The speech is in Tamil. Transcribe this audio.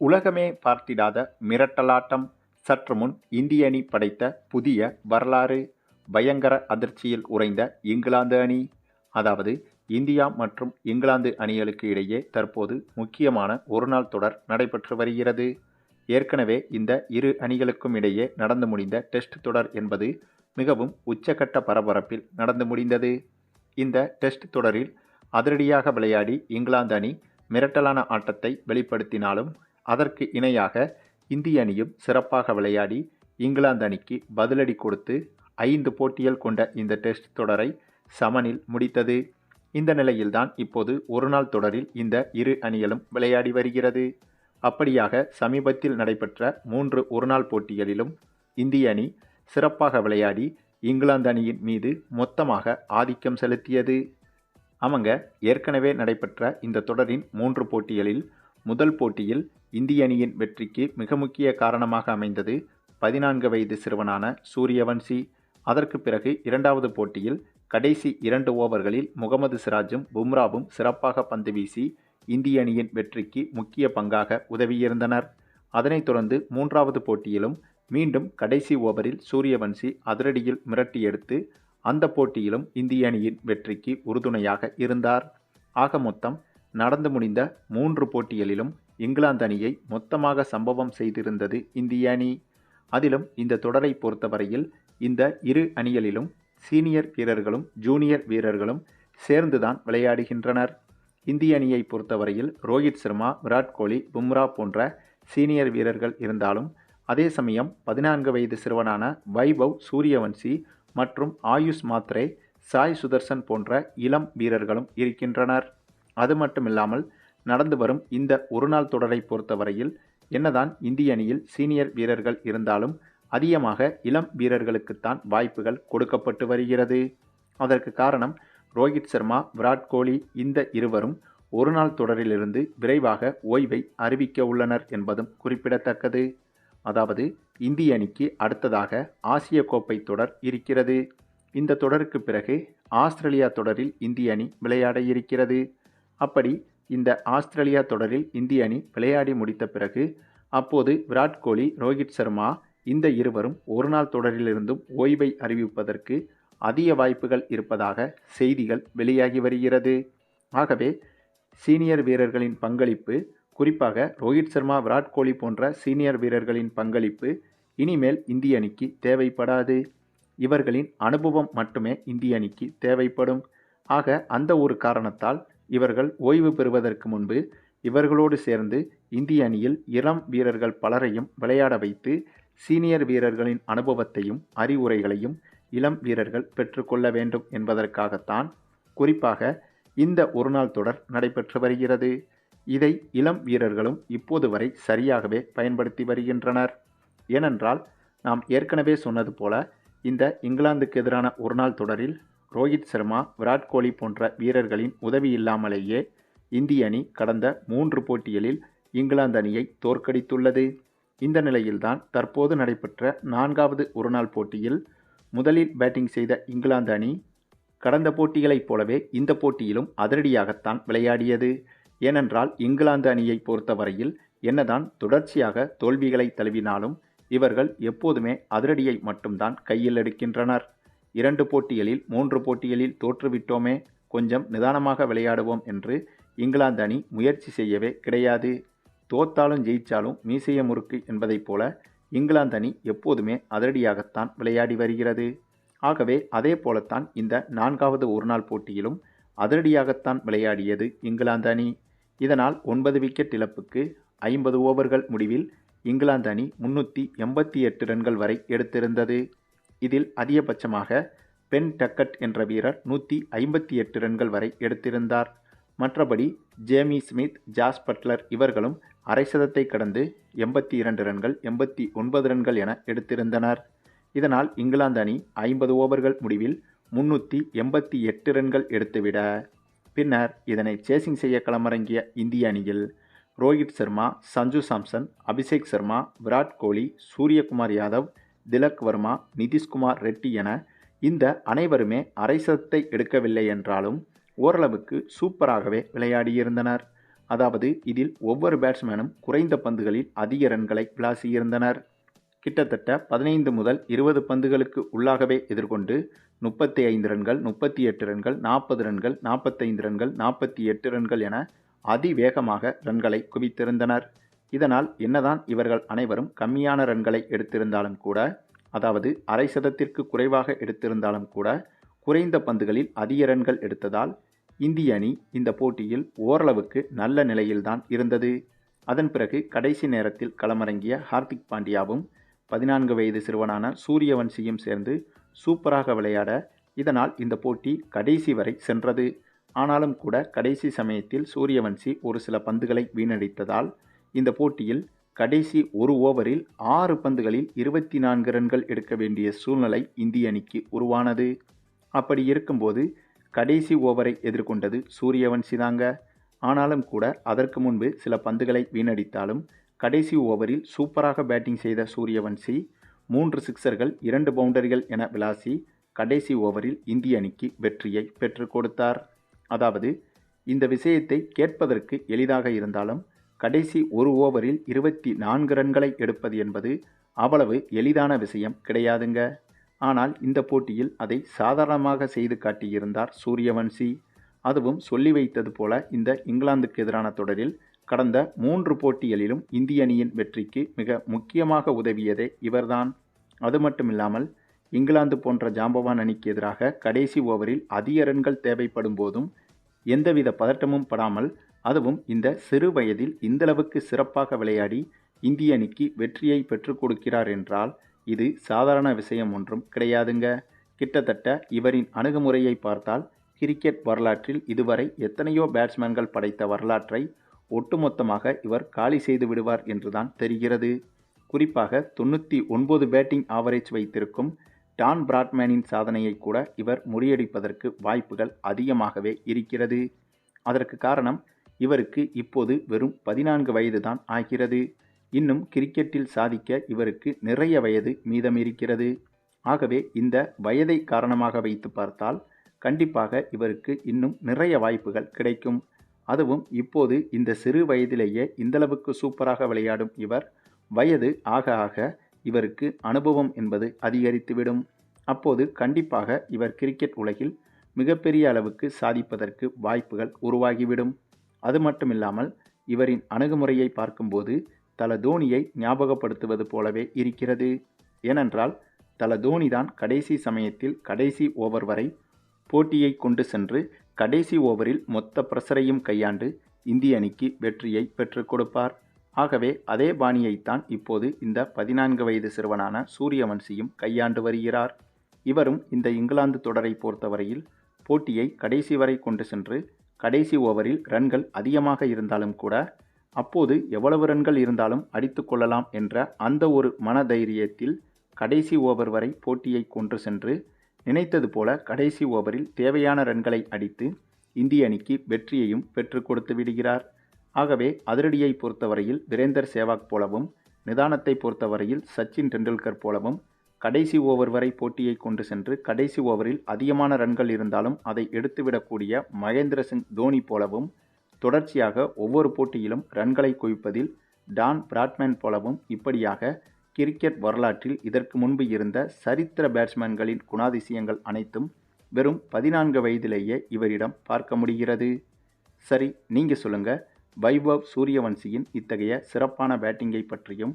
உலகமே பார்த்திடாத மிரட்டலாட்டம். சற்று முன் இந்திய அணி படைத்த புதிய வரலாறு பயங்கர அதிர்ச்சியில் உறைந்த இங்கிலாந்து அணி. அதாவது இந்தியா மற்றும் இங்கிலாந்து அணிகளுக்கு இடையே தற்போது முக்கியமான ஒருநாள் தொடர் நடைபெற்று வருகிறது. ஏற்கனவே இந்த இரு அணிகளுக்கும் இடையே நடந்து முடிந்த டெஸ்ட் தொடர் என்பது மிகவும் உச்சகட்ட பரபரப்பில் நடந்து முடிந்தது. இந்த டெஸ்ட் தொடரில் அதிரடியாக விளையாடி இங்கிலாந்து அணி மிரட்டலான ஆட்டத்தை வெளிப்படுத்தினாலும் அதற்கு இணையாக இந்திய அணியும் சிறப்பாக விளையாடி இங்கிலாந்து அணிக்கு பதிலடி கொடுத்து ஐந்து போட்டிகள் கொண்ட இந்த டெஸ்ட் தொடரை சமனில் முடித்தது. இந்த நிலையில்தான் இப்போது ஒருநாள் தொடரில் இந்த இரு அணிகளும் விளையாடி வருகிறது. அப்படியாக சமீபத்தில் நடைபெற்ற மூன்று ஒருநாள் போட்டிகளிலும் இந்திய அணி சிறப்பாக விளையாடி இங்கிலாந்து அணியின் மீது மொத்தமாக ஆதிக்கம் செலுத்தியது. அவங்க ஏற்கனவே நடைபெற்ற இந்த தொடரின் மூன்று போட்டிகளில் முதல் போட்டியில் இந்திய அணியின் வெற்றிக்கு மிக முக்கிய காரணமாக அமைந்தது பதினான்கு வயது சிறுவனான சூரியவன்சி. அதற்கு பிறகு இரண்டாவது போட்டியில் கடைசி இரண்டு ஓவர்களில் முகமது சிராஜும் பும்ராவும் சிறப்பாக பந்து வீசி இந்திய அணியின் வெற்றிக்கு முக்கிய பங்காக உதவியிருந்தனர். அதனைத் தொடர்ந்து மூன்றாவது போட்டியிலும் மீண்டும் கடைசி ஓவரில் சூரியவன்சி அதிரடியில் மிரட்டி எடுத்து அந்த போட்டியிலும் இந்திய அணியின் வெற்றிக்கு உறுதுணையாக இருந்தார். ஆக மொத்தம் நடந்து முடிந்த மூன்று போட்டிகளிலும் இங்கிலாந்து அணியை மொத்தமாக சம்பவம் செய்திருந்தது இந்திய அணி. அதிலும் இந்த தொடரை பொறுத்தவரையில் இந்த இரு அணிகளிலும் சீனியர் வீரர்களும் ஜூனியர் வீரர்களும் சேர்ந்துதான் விளையாடுகின்றனர். இந்திய அணியை பொறுத்தவரையில் ரோஹித் சர்மா விராட் கோலி பும்ரா போன்ற சீனியர் வீரர்கள் இருந்தாலும் அதே சமயம் பதினான்கு வயது சிறுவனான வைபவ் சூரியவன்சி மற்றும் ஆயுஷ் மாத்ரே சாய் சுதர்சன் போன்ற இளம் வீரர்களும் இருக்கின்றனர். அது மட்டும் இல்லாமல் நடந்து வரும் இந்த ஒருநாள் தொடரை பொறுத்தவரையில் என்னதான் இந்திய அணியில் சீனியர் வீரர்கள் இருந்தாலும் அதிகமாக இளம் வீரர்களுக்குத்தான் வாய்ப்புகள் கொடுக்கப்பட்டு வருகிறது. அதற்கு காரணம் ரோஹித் சர்மா விராட் கோலி இந்த இருவரும் ஒருநாள் தொடரிலிருந்து விரைவாக ஓய்வை அறிவிக்க உள்ளனர் என்பதும் குறிப்பிடத்தக்கது. அதாவது இந்திய அணிக்கு அடுத்ததாக ஆசிய கோப்பை தொடர் இருக்கிறது. இந்த தொடருக்கு பிறகு ஆஸ்திரேலியா தொடரில் இந்திய அணி விளையாட இருக்கிறது. அப்படி இந்த ஆஸ்திரேலியா தொடரில் இந்திய அணி விளையாடி முடித்த பிறகு அப்போது விராட் கோலி ரோஹித் சர்மா இந்த இருவரும் ஒருநாள் தொடரிலிருந்தும் ஓய்வை அறிவிப்பதற்கு அதிக வாய்ப்புகள் இருப்பதாக செய்திகள் வெளியாகி வருகிறது. ஆகவே சீனியர் வீரர்களின் பங்களிப்பு குறிப்பாக ரோஹித் சர்மா விராட் கோலி போன்ற சீனியர் வீரர்களின் பங்களிப்பு இனிமேல் இந்திய அணிக்கு தேவைப்படாது. இவர்களின் அனுபவம் மட்டுமே இந்திய அணிக்கு தேவைப்படும். ஆக அந்த ஒரு காரணத்தால் இவர்கள் ஓய்வு பெறுவதற்கு முன்பு இவர்களோடு சேர்ந்து இந்திய அணியில் இளம் வீரர்கள் பலரையும் விளையாட வைத்து சீனியர் வீரர்களின் அனுபவத்தையும் அறிவுரைகளையும் இளம் வீரர்கள் பெற்றுக்கொள்ள வேண்டும் என்பதற்காகத்தான் குறிப்பாக இந்த ஒருநாள் தொடர் நடைபெற்று வருகிறது. இதை இளம் வீரர்களும் இப்போது வரை சரியாகவே பயன்படுத்தி வருகின்றனர். ஏனென்றால் நாம் ஏற்கனவே சொன்னது போல இந்த இங்கிலாந்துக்கு எதிரான ஒருநாள் தொடரில் ரோஹித் சர்மா விராட் கோலி போன்ற வீரர்களின் உதவி இல்லாமலேயே இந்திய அணி கடந்த மூன்று போட்டிகளில் இங்கிலாந்து அணியை தோற்கடித்துள்ளது. இந்த நிலையில்தான் தற்போது நடைபெற்ற நான்காவது ஒருநாள் போட்டியில் முதலில் பேட்டிங் செய்த இங்கிலாந்து அணி கடந்த போட்டிகளைப் போலவே இந்த போட்டியிலும் அதிரடியாகத்தான் விளையாடியது. ஏனென்றால் இங்கிலாந்து அணியை பொறுத்தவரையில் என்னதான் தொடர்ச்சியாக தோல்விகளை தழுவினாலும் இவர்கள் எப்போதுமே அதிரடியை மட்டும்தான் கையில் எடுக்கின்றனர். இரண்டு போட்டிகளில் மூன்று போட்டிகளில் தோற்றுவிட்டோமே கொஞ்சம் நிதானமாக விளையாடுவோம் என்று இங்கிலாந்து அணி முயற்சி செய்யவே கிடையாது. தோத்தாலும் ஜெயித்தாலும் மீசைய முறுக்கு என்பதைப் போல இங்கிலாந்து அணி எப்போதுமே அதிரடியாகத்தான் விளையாடி வருகிறது. ஆகவே அதே போலத்தான் இந்த நான்காவது ஒருநாள் போட்டியிலும் அதிரடியாகத்தான் விளையாடியது இங்கிலாந்து அணி. இதனால் ஒன்பது விக்கெட் இழப்புக்கு ஐம்பது ஓவர்கள் முடிவில் இங்கிலாந்து அணி முன்னூற்றி எண்பத்தி எட்டு ரன்கள் வரை எடுத்திருந்தது. இதில் அதிகபட்சமாக பென் டக்கட் என்ற வீரர் நூற்றி ஐம்பத்தி எட்டு ரன்கள் வரை எடுத்திருந்தார். மற்றபடி ஜேமி ஸ்மித் ஜாஸ் பட்லர் இவர்களும் அரைசதத்தை கடந்து எண்பத்தி இரண்டு ரன்கள் எண்பத்தி ஒன்பது ரன்கள் என எடுத்திருந்தனர். இதனால் இங்கிலாந்து அணி ஐம்பது ஓவர்கள் முடிவில் முன்னூற்றி எண்பத்தி எட்டு ரன்கள் எடுத்துவிட பின்னர் இதனை சேசிங் செய்ய களமிறங்கிய இந்திய அணியில் ரோஹித் சர்மா சஞ்சு சாம்சன் அபிஷேக் சர்மா விராட் கோலி சூரியகுமார் யாதவ் திலக் வர்மா நிதிஷ்குமார் ரெட்டி என இந்த அனைவருமே அரைசத்தை எடுக்கவில்லை என்றாலும் ஓரளவுக்கு சூப்பராகவே விளையாடியிருந்தனர். அதாவது இதில் ஒவ்வொரு பேட்ஸ்மேனும் குறைந்த பந்துகளில் அதிக ரன்களை விளாசியிருந்தனர். கிட்டத்தட்ட பதினைந்து முதல் இருபது பந்துகளுக்கு உள்ளாகவே எதிர்கொண்டு முப்பத்தி ஐந்து ரன்கள் முப்பத்தி எட்டு ரன்கள் நாற்பது ரன்கள் நாற்பத்தைந்து ரன்கள் நாற்பத்தி எட்டு ரன்கள் என அதிவேகமாக ரன்களை குவித்திருந்தனர். இதனால் என்னதான் இவர்கள் அனைவரும் கம்மியான ரன்களை எடுத்திருந்தாலும் கூட அதாவது அரை சதத்திற்கு குறைவாக எடுத்திருந்தாலும் கூட குறைந்த பந்துகளில் அதிக ரன்கள் எடுத்ததால் இந்திய அணி இந்த போட்டியில் ஓரளவுக்கு நல்ல நிலையில்தான் இருந்தது. அதன் பிறகு கடைசி நேரத்தில் களமிறங்கிய ஹார்திக் பாண்டியாவும் பதினான்கு வயது சிறுவனான சூரியவன்சியும் சேர்ந்து சூப்பராக விளையாட இதனால் இந்த போட்டி கடைசி வரை சென்றது. ஆனாலும் கூட கடைசி சமயத்தில் சூரியவன்சி ஒரு சில பந்துகளை வீணடித்ததால் இந்த போட்டியில் கடைசி ஒரு ஓவரில் ஆறு பந்துகளில் இருபத்தி நான்கு ரன்கள் எடுக்க வேண்டிய சூழ்நிலை இந்திய அணிக்கு உருவானது. அப்படி இருக்கும்போது கடைசி ஓவரை எதிர்கொண்டது சூரியவன்சி தாங்க ஆனாலும் கூட அதற்கு முன்பு சில பந்துகளை வீணடித்தாலும் கடைசி ஓவரில் சூப்பராக பேட்டிங் செய்த சூரியவன்சி மூன்று சிக்சர்கள் இரண்டு பவுண்டரிகள் என விளாசி கடைசி ஓவரில் இந்திய அணிக்கு வெற்றியை பெற்றுக் கொடுத்தார். அதாவது இந்த விஷயத்தை கேட்பதற்கு எளிதாக இருந்தாலும் கடைசி ஒரு ஓவரில் இருபத்தி நான்கு ரன்களை எடுப்பது என்பது அவ்வளவு எளிதான விஷயம் கிடையாதுங்க. ஆனால் இந்த போட்டியில் அதை சாதாரணமாக செய்து காட்டியிருந்தார் சூரியவன்சி. அதுவும் சொல்லி வைத்தது போல இந்த இங்கிலாந்துக்கு எதிரான தொடரில் கடந்த மூன்று போட்டிகளிலும் இந்திய அணியின் வெற்றிக்கு மிக முக்கியமாக உதவியதே இவர்தான். அது மட்டுமில்லாமல் இங்கிலாந்து போன்ற ஜாம்பவான் அணிக்கு எதிராக கடைசி ஓவரில் அதிக ரன்கள் தேவைப்படும் போதும் எந்தவித பதட்டமும் படாமல் அதுவும் இந்த சிறு வயதில் இந்தளவுக்கு சிறப்பாக விளையாடி இந்திய அணிக்கு வெற்றியை பெற்றுக் கொடுக்கிறார் என்றால் இது சாதாரண விஷயம் ஒன்றும் கிடையாதுங்க. கிட்டத்தட்ட இவரின் அணுகுமுறையை பார்த்தால் கிரிக்கெட் வரலாற்றில் இதுவரை எத்தனையோ பேட்ஸ்மேன்கள் படைத்த வரலாற்றை ஒட்டுமொத்தமாக இவர் காலி செய்து விடுவார் என்றுதான் தெரிகிறது. குறிப்பாக தொண்ணூற்றி ஒன்பது பேட்டிங் ஆவரேஜ் வைத்திருக்கும் டான் பிராட்மேனின் சாதனையை கூட இவர் முறியடிப்பதற்கு வாய்ப்புகள் அதிகமாகவே இருக்கிறது. அதற்கு காரணம் இவருக்கு இப்போது வெறும் பதினான்கு வயது தான் ஆகிறது. இன்னும் கிரிக்கெட்டில் சாதிக்க இவருக்கு நிறைய வயது மீதமிருக்கிறது. ஆகவே இந்த வயதை காரணமாக வைத்து பார்த்தால் கண்டிப்பாக இவருக்கு இன்னும் நிறைய வாய்ப்புகள் கிடைக்கும். அதுவும் இப்போது இந்த சிறு வயதிலேயே இந்தளவுக்கு சூப்பராக விளையாடும் இவர் வயது ஆக ஆக இவருக்கு அனுபவம் என்பது அதிகரித்துவிடும். அப்போது கண்டிப்பாக இவர் கிரிக்கெட் உலகில் மிகப்பெரிய அளவுக்கு சாதிப்பதற்கு வாய்ப்புகள் உருவாகிவிடும். அது மட்டுமில்லாமல் இவரின் அணுகுமுறையை பார்க்கும்போது தல தோனியை ஞாபகப்படுத்துவது போலவே இருக்கிறது. ஏனென்றால் தல தோனி தான் கடைசி சமயத்தில் கடைசி ஓவர் வரை போட்டியை கொண்டு சென்று கடைசி ஓவரில் மொத்த பிரசரையும் கையாண்டு இந்திய அணிக்கு வெற்றியை பெற்றுக் கொடுப்பார். ஆகவே அதே பாணியைத்தான் இப்போது இந்த பதினான்கு வயது சிறுவனான சூரியவன்சியும் கையாண்டு வருகிறார். இவரும் இந்த இங்கிலாந்து தொடரை பொறுத்தவரையில் போட்டியை கடைசி வரை கொண்டு சென்று கடைசி ஓவரில் ரன்கள் அதிகமாக இருந்தாலும் கூட அப்போது எவ்வளவு ரன்கள் இருந்தாலும் அடித்து கொள்ளலாம் என்ற அந்த ஒரு மனதைரியத்தில் கடைசி ஓவர் வரை போட்டியை கொன்று சென்று நினைத்தது போல கடைசி ஓவரில் தேவையான ரன்களை அடித்து இந்திய அணிக்கு வெற்றியையும் பெற்றுக் கொடுத்து விடுகிறார். ஆகவே அதிரடியை பொறுத்தவரையில் வீரேந்தர் சேவாக் போலவும் நிதானத்தை பொறுத்தவரையில் சச்சின் டெண்டுல்கர் போலவும் கடைசி ஓவர் வரை போட்டியை கொண்டு சென்று கடைசி ஓவரில் அதிகமான ரன்கள் இருந்தாலும் அதை எடுத்துவிடக்கூடிய மகேந்திர சிங் தோனி போலவும் தொடர்ச்சியாக ஒவ்வொரு போட்டியிலும் ரன்களை குவிப்பதில் டான் பிராட்மேன் போலவும் இப்படியாக கிரிக்கெட் வரலாற்றில் இதற்கு முன்பு இருந்த சரித்திர பேட்ஸ்மேன்களின் குணாதிசயங்கள் அனைத்தும் வெறும் பதினான்கு வயதிலேயே இவரிடம் பார்க்க முடிகிறது. சரி நீங்கள் சொல்லுங்கள் வைபவ் சூரியவன்சியின் இத்தகைய சிறப்பான பேட்டிங்கை பற்றியும்